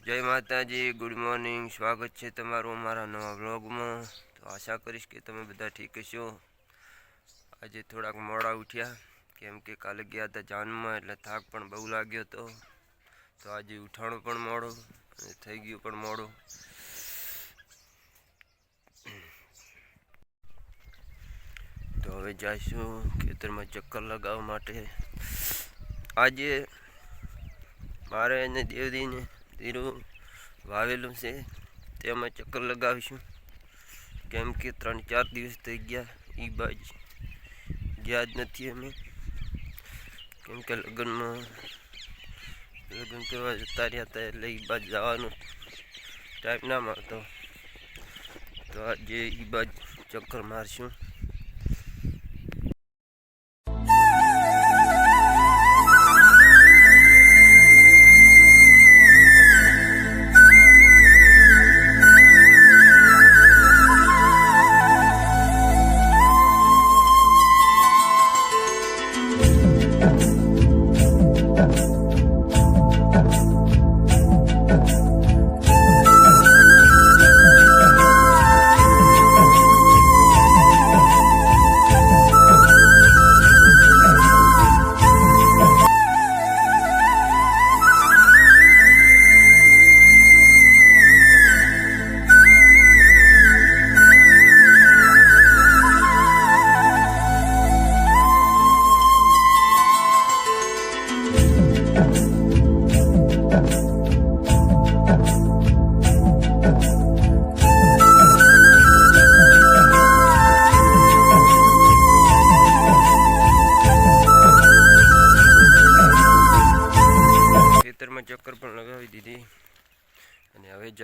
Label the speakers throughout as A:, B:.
A: જય માતાજી good morning સ્વાગત છે તમારું અમારા નવા વ્લોગમાં તો આશા કરીશ કે તમે બધા ઠીક છો આજે થોડાક મોડા ઉઠ્યા. કેમ કે કાલે ગયા હતા જાનમાં, એટલે થાક પણ બહુ લાગ્યો હતો. તો આજે ઉઠાણું પણ મોડું અને થઈ ગયું પણ મોડું. તો હવે જઈશું ખેતરમાં ચક્કર લગાવવા માટે. આજે મારે અને દેવદીને ધીરું વાવેલું છે. તેમાં ચક્કર લગાવીશું. કેમ કે ત્રણ ચાર દિવસ થઈ ગયા એ બાજ ગયા જ નથી અમે. કેમ કે લગ્નમાં લગ્ન કરવા જતા રહ્યા હતા એટલે એ બાજ જવાનો ટાઈમ ના મળતો. તો આજે એ બાજ ચક્કર મારશું.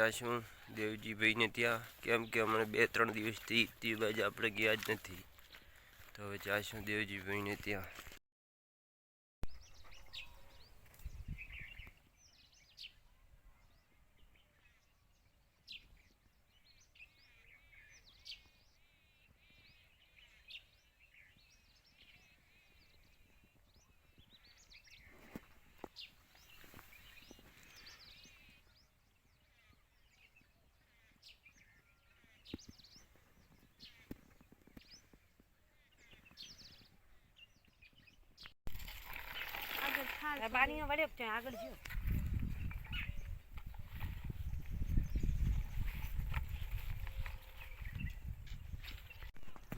A: જાશું દેવજીભાઈને ત્યાં કેમ કે અમને બે ત્રણ દિવસથી તે આપણે ગયા જ નથી. તો હવે જાશું દેવજીભાઈને ત્યાં.
B: બારીમાં વળ્યો ત્યાં આગળ જો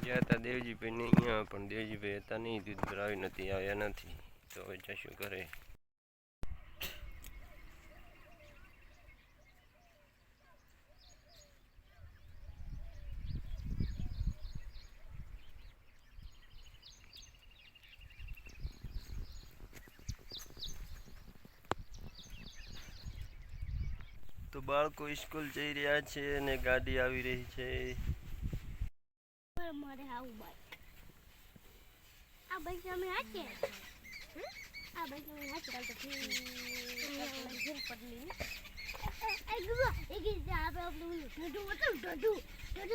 A: ગયા હતા દેવજીભાઈને અહીંયા પણ દેવજીભાઈ હતા નહીં દૂધ ભરાવી નથી આવ્યા નથી તો જશું ઘરે. તો બાળકો સ્કૂલ જઈ રહ્યા છે અને ગાડી આવી રહી છે.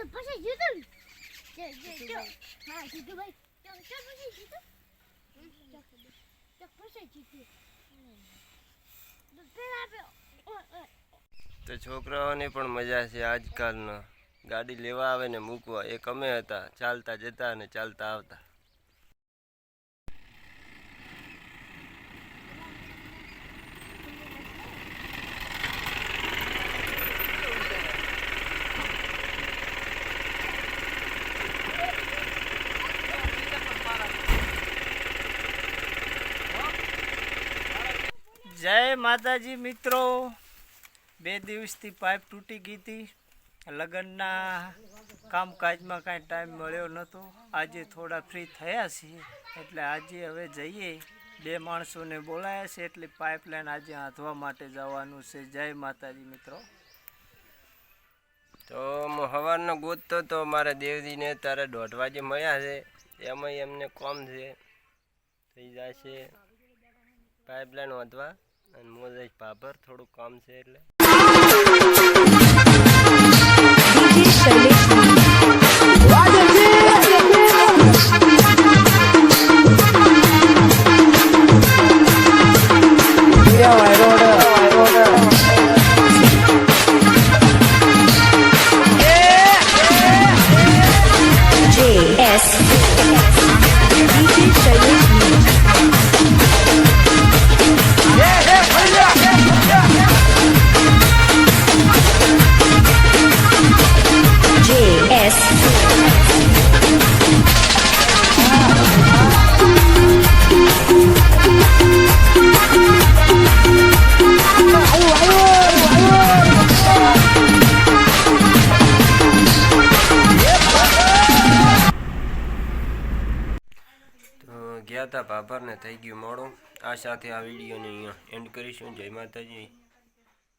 C: પછી જીતું પેલા
A: તો છોકરાઓને પણ મજા છે આજકાલનો. ગાડી લેવા આવે ને મૂકવા. એક અમે હતા. ચાલતા જતા અને ચાલતા આવતા.
D: જય માતાજી મિત્રો. બે દિવસથી પાઇપ તૂટી ગઈ હતી. લગ્નના કામકાજમાં કાંઈ ટાઈમ મળ્યો નહોતો. આજે થોડા ફ્રી થયા છીએ. એટલે આજે હવે જઈએ. બે માણસોને બોલાયા છે એટલે પાઇપલાઇન આજે હાંધવા માટે જવાનું છે. જય માતાજી મિત્રો.
A: તો હું સવારનો ગોતતો તો મારા દેવજીને તારે દોઢ વાગે મળ્યા છે. એમાં એમને કોમ છે. થઈ જશે પાઇપલાઇન વાંધવા અને મોજ ભાભર થોડું કામ છે એટલે.
D: DJ Charlie
A: પ્રતાપ આભારને થઈ ગયું મોડું. આ સાથે આ વિડીયોને અહીંયા એન્ડ કરીશું. જય માતાજી.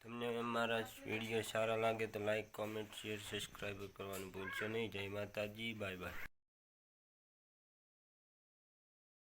A: તમને અમારા વીડિયો સારા લાગે તો લાઈક કોમેન્ટ શેર સબસ્ક્રાઈબ કરવાનું ભૂલશો નહીં. જય માતાજી. Bye bye